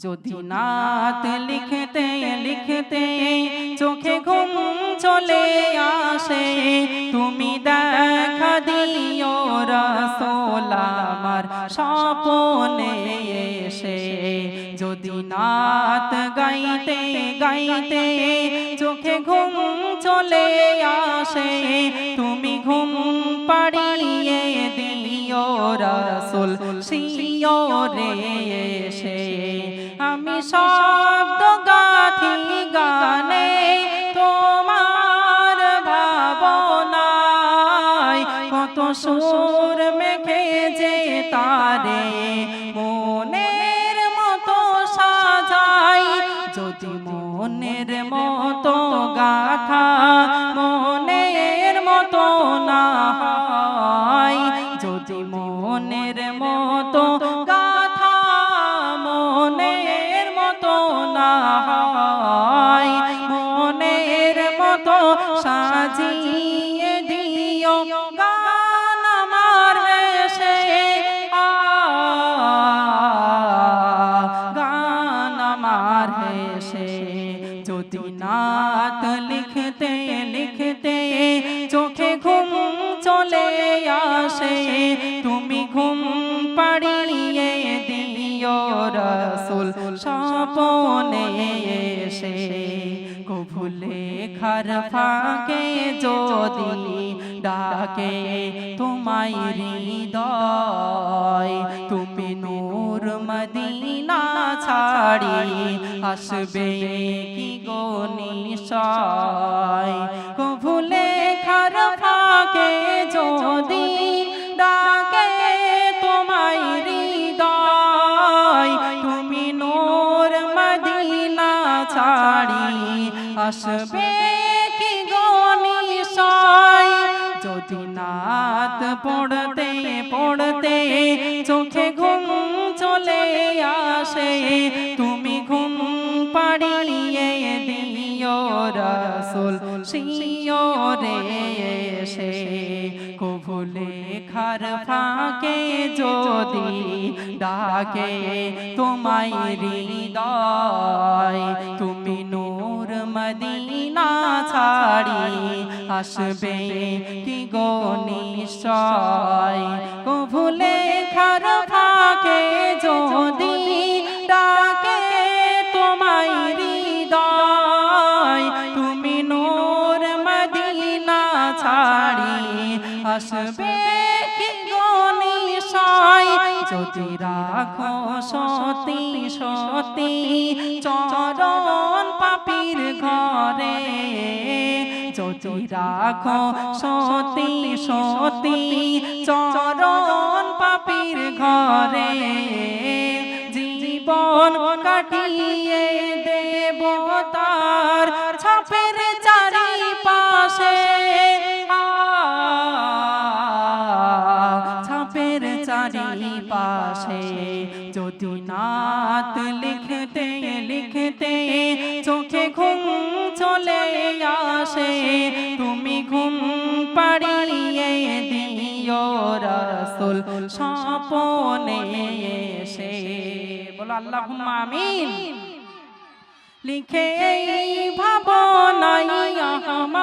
যদি নাত লিখতে লিখতে চোখে ঘুম চলে আসে তুমি দেখা দিও রসোল আমার স্বপনে এসে। যদি নাত গাইতে গাইতে চোখে ঘুম চলে আসে তুমি ঘুম পাড়িয়ে দিও রসুল শিও রে এসে। শব্দ গাথি গানে তোমার ভাবনায় কত সুর মেখে যে তারে। মনের মতো সাজাই যদি মনের মতো গাথা সাজিয়ে দিও, গান আমার আ, গান আমার হেসে। যদি নাত লিখতে লিখতে চোখে ঘুম চলে আসে, তুমি ঘুম পাড়িয়ে দিও, রসুল স্বপনে এসে। কভুলে খার ফাঁকে যদি ডাকে তোমায় হৃদয় তুমি নূর মদিনা ছাড়ি আসবে কি গো নিশয় কভুলে আসবে কি গো নিশয় যদি নাত পড়তে পড়তে চোখে ঘুম চলে আসে, তুমি ঘুম পাড়িয়ে দিও রসুল সিও রে এসে। কভুলে খার ফাঁকে যদি ডাকে তোমায় হৃদয়, তুমি নূর মদিনা ছাড়ি আসবে কি গো নিশ্চয়? কভুলে খার ফাঁকে যদি ডাকে তোমায় হৃদয়, তুমি নূর মদিনা ছাড়ি আসবে যদি রাখো সতী সতী চরণ পাপির ঘরে। যদি রাখো সতী সতী চরণ পাপির ঘরে। জীবন কাটিয়ে দেব তার নাত লিখতে লিখতে চোখে ঘুম চলে আসে। তুমি ঘুম পাড়িয়ে দিও, রসুল স্বপনে এসে। বলো আল্লাহ আমিন। লিখে ভাবনাই আমার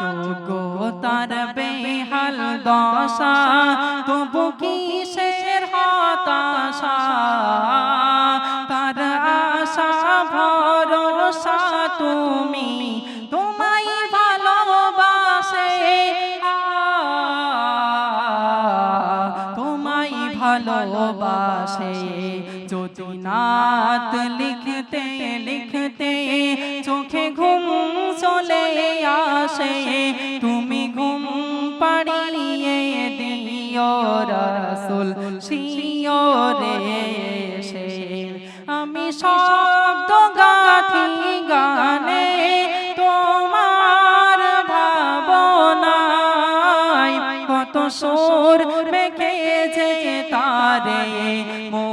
ডাক যোগ্যতার বেহাল দশা, তবু কিসের হতাশা? তার আশা ভরসা তুমি, তোমায় ভালোবাসে। তোমায় ভালোবাসে। নাত লিখতে লিখতে চলে আসে, তুমি ঘুম পাড়িয়ে দিও রসুল শিও রে এসে। আমি শব্দ গাথি গানে তোমার ভাবনায় কত সুর মেখেছে তারে। মনের